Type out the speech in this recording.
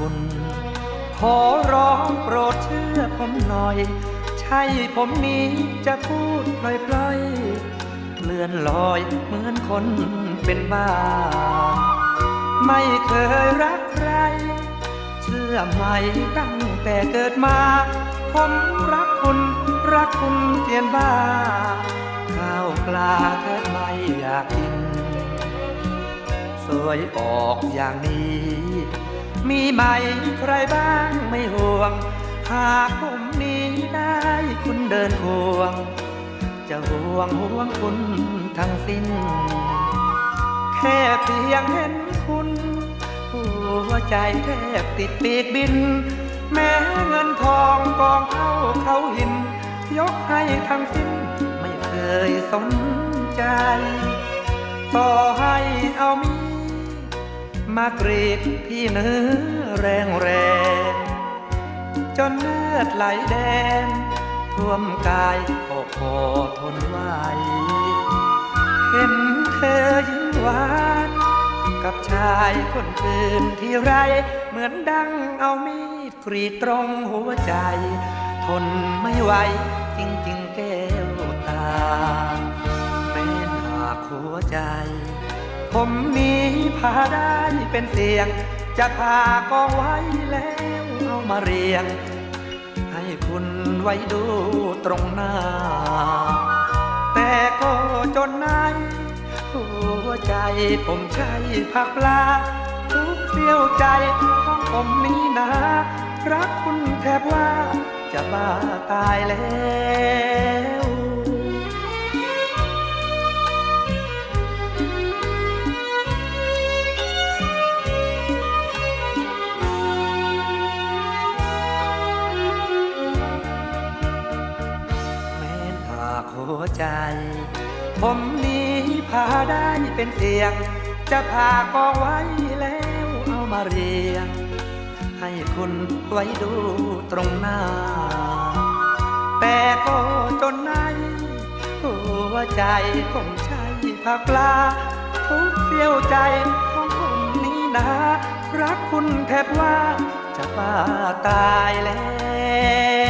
คุณ ขอร้องโปรดเชื่อผมหน่อย ใช่ผมนี้จะพูดพลอยเลื่อนลอยเหมือนคนเป็นบ้า ไม่เคยรักใคร เชื่อไหมตั้งแต่เกิดมา ผมรักคุณรักคุณเจียนบ้า ข้าวปลาแทบไม่อยากกิน สวยออกอย่างนี้ มีไหมใครบ้างไม่ห่วง หากผมนี้ได้คุณเดินควง จะห่วงห่วงคุณทั้งสิ้น แค่เพียงเห็นคุณ หัวใจแทบติดปีกบิน แม้เงินทองกองเท่าเขาหิน ยกให้ทั้งสิ้น ไม่เคยสนใจ ต่อให้เอามี มากรีดที่เนื้อแรงแรงจนเลือดไหลแดงท่วมกายโอ้โหทนไหวเห็นเธอยิ้มหวานกับชายคนอื่นที่ไร เหมือนดังเอามีดกรีดตรงหัวใจ ทนไม่ไหวจริงๆแก้วตาแม้หากหัวใจ ผมนี้พาได้เป็นเสียง จะพากองไว้แล้วเอามาเรียง ให้คุณไว้ดูตรงหน้า แต่ก็จนในหัวใจผมใช่ผักปลาทุกเสี้ยวใจของผมนี้นะ รักคุณแทบว่าจะบ้าตายแล้ว ใจ ผมนี้พาได้เป็นเสียง จะพากองไว้แล้วเอามาเรียง ให้คุณไว้ดูตรงหน้า แต่ก็จนในหัวใจผมใช่ผักลาทุกเสี้ยวใจของผมนี้นะ รักคุณแทบว่าจะบ้าตายแล้ว